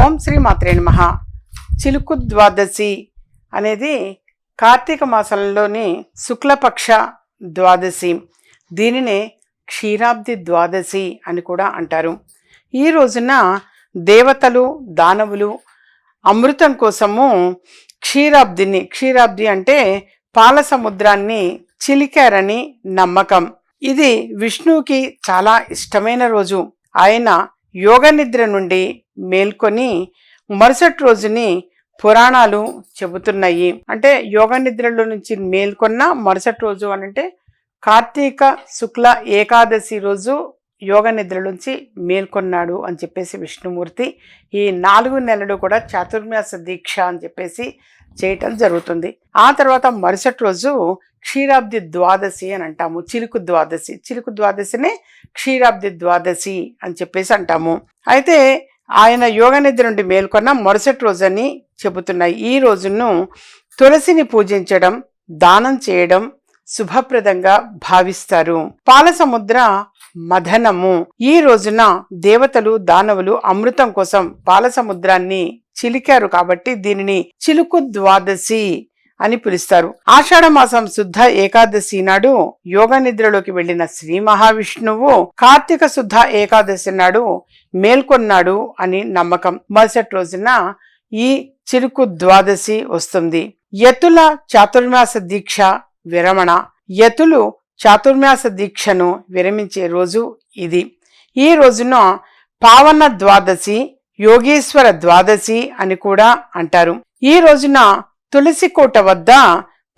ఓం శ్రీ మాత్రే నమ. చిలుకు ద్వాదశి అనేది కార్తీక మాసంలోని శుక్లపక్ష ద్వాదశి. దీనినే క్షీరాబ్ది ద్వాదశి అని కూడా అంటారు. ఈ రోజున దేవతలు దానవులు అమృతం కోసము క్షీరాబ్దిని క్షీరాబ్ది అంటే పాల సముద్రాన్ని చిలికారని నమ్మకం. ఇది విష్ణువుకి చాలా ఇష్టమైన రోజు. ఆయన యోగ నిద్ర నుండి మేల్కొని మరుసటి రోజుని పురాణాలు చెబుతున్నాయి. అంటే యోగ నిద్రలో నుంచి మేల్కొన్న మరుసటి రోజు అని అంటే కార్తీక శుక్ల ఏకాదశి రోజు యోగ నిద్ర నుంచి మేల్కొన్నాడు అని చెప్పేసి విష్ణుమూర్తి. ఈ నాలుగు నెలలు కూడా చాతుర్మాస దీక్ష అని చెప్పేసి చేయటం జరుగుతుంది. ఆ తర్వాత మరుసటి రోజు క్షీరాబ్ది ద్వాదశి అని అంటాము. చిలుకు ద్వాదశి. చిలుకు ద్వాదశినే క్షీరాబ్ది ద్వాదశి అని చెప్పేసి అంటాము. అయితే ఆయన యోగ నిద్ర నుండి మేల్కొన్న మరుసటి రోజని చెబుతున్నాయి. ఈ రోజును తులసిని పూజించడం దానం చేయడం శుభప్రదంగా భావిస్తారు. పాల సముద్ర మథనము ఈ రోజున దేవతలు దానవులు అమృతం కోసం పాల సముద్రాన్ని చిలికారు కాబట్టి దీనిని చిలుకు ద్వాదశి అని పిలుస్తారు. ఆషాఢ మాసం శుద్ధ ఏకాదశి నాడు యోగ నిద్రలోకి వెళ్ళిన శ్రీ మహావిష్ణువు కార్తీక శుద్ధ ఏకాదశి నాడు మేల్కొన్నాడు అని నమ్మకం. మరుసటి రోజున ఈ చిలుకు ద్వాదశి వస్తుంది. యతుల చాతుర్మాస దీక్ష విరమణ. యతులు చాతుర్మాస దీక్షను విరమించే రోజు ఇది. ఈ రోజున పావన ద్వాదశి యోగేశ్వర ద్వాదశి అని కూడా అంటారు. ఈ రోజున తులసి కోట వద్ద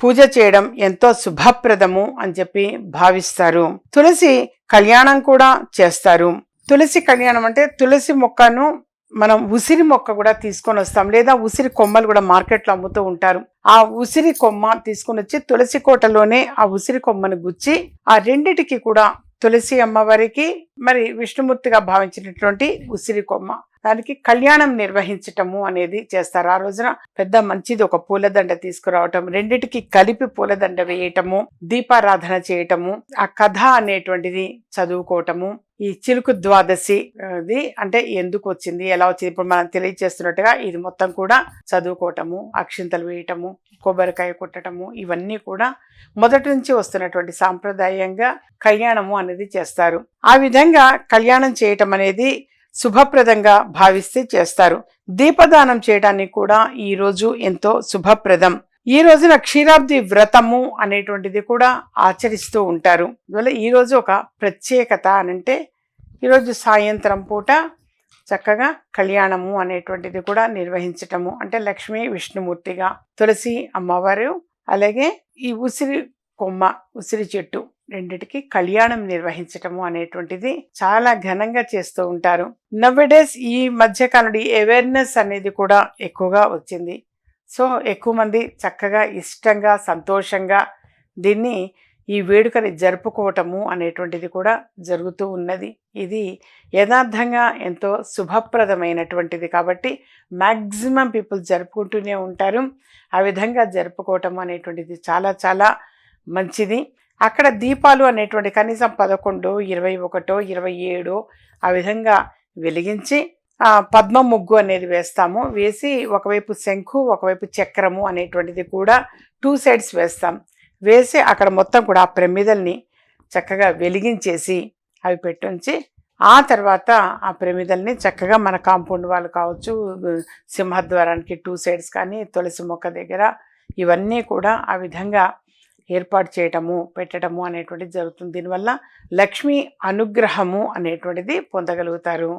పూజ చేయడం ఎంతో శుభప్రదము అని చెప్పి భావిస్తారు. తులసి కళ్యాణం కూడా చేస్తారు. తులసి కళ్యాణం అంటే తులసి మొక్కను మనం ఉసిరి మొక్క కూడా తీసుకొని వస్తాం. లేదా ఉసిరి కొమ్మలు కూడా మార్కెట్లో అమ్ముతూ ఉంటారు. ఆ ఉసిరి కొమ్మ తీసుకొని వచ్చి తులసి కోటలోనే ఆ ఉసిరి కొమ్మను గుచ్చి ఆ రెండిటికి కూడా తులసి అమ్మవారికి మరి విష్ణుమూర్తిగా భావించినటువంటి ఉసిరి కొమ్మ. దానికి కళ్యాణం నిర్వహించటము అనేది చేస్తారు. ఆ రోజున పెద్ద మంచిది ఒక పూలదండ తీసుకురావటం రెండిటికి కలిపి పూలదండ వేయటము దీపారాధన చేయటము ఆ కథ అనేటువంటిది చదువుకోవటము ఈ చిలుకు ద్వాదశి అది అంటే ఎందుకు వచ్చింది ఎలా వచ్చింది? ఇప్పుడు మనం తెలియజేస్తున్నట్టుగా ఇది మొత్తం కూడా చదువుకోవటము అక్షింతలు వేయటము కొబ్బరికాయ కొట్టటము ఇవన్నీ కూడా మొదటి నుంచి వస్తున్నటువంటి సాంప్రదాయంగా కళ్యాణము అనేది చేస్తారు. ఆ విధంగా కళ్యాణం చేయటం అనేది శుభప్రదంగా భావిస్తే చేస్తారు. దీపదానం చేయడానికి కూడా ఈ రోజు ఎంతో శుభప్రదం. ఈ రోజున క్షీరాబ్ది వ్రతము అనేటువంటిది కూడా ఆచరిస్తూ ఉంటారు. అందువల్ల ఈరోజు ఒక ప్రత్యేకత అనంటే ఈరోజు సాయంత్రం పూట చక్కగా కళ్యాణము అనేటువంటిది కూడా నిర్వహించటము. అంటే లక్ష్మీ విష్ణుమూర్తిగా తులసి అమ్మవారు అలాగే ఈ ఉసిరి కొమ్మ ఉసిరి చెట్టు రెండిటికి కళ్యాణం నిర్వహించటము అనేటువంటిది చాలా ఘనంగా చేస్తూ ఉంటారు. నవ్వడేస్ ఈ మధ్యకాలంలో అవేర్నెస్ అనేది కూడా ఎక్కువగా వచ్చింది. సో ఎక్కువ మంది చక్కగా ఇష్టంగా సంతోషంగా దీన్ని ఈ వేడుకని జరుపుకోవటము అనేటువంటిది కూడా జరుగుతూ ఉన్నది. ఇది యథార్థంగా ఎంతో శుభప్రదమైనటువంటిది కాబట్టి మ్యాక్సిమం పీపుల్ జరుపుకుంటూనే ఉంటారు. ఆ విధంగా జరుపుకోవటం అనేటువంటిది చాలా చాలా మంచిది. అక్కడ దీపాలు అనేటువంటి కనీసం పదకొండు ఇరవై ఒకటో ఇరవై ఏడో ఆ విధంగా వెలిగించి పద్మ ముగ్గు అనేది వేస్తాము. వేసి ఒకవైపు శంఖు ఒకవైపు చక్రము అనేటువంటిది కూడా టూ సైడ్స్ వేస్తాం. వేసి అక్కడ మొత్తం కూడా ఆ ప్రమిదల్ని చక్కగా వెలిగించేసి అవి పెట్టుంచి ఆ తర్వాత ఆ ప్రమిదల్ని చక్కగా మన కాంపౌండ్ వాళ్ళు కావచ్చు సింహద్వారానికి టూ సైడ్స్ కానీ తులసి మొక్క దగ్గర ఇవన్నీ కూడా ఆ విధంగా ఏర్పాటు చేయటము పెట్టడము అనేటువంటిది జరుగుతుంది. దీనివల్ల లక్ష్మీ అనుగ్రహము అనేటువంటిది పొందగలుగుతారు.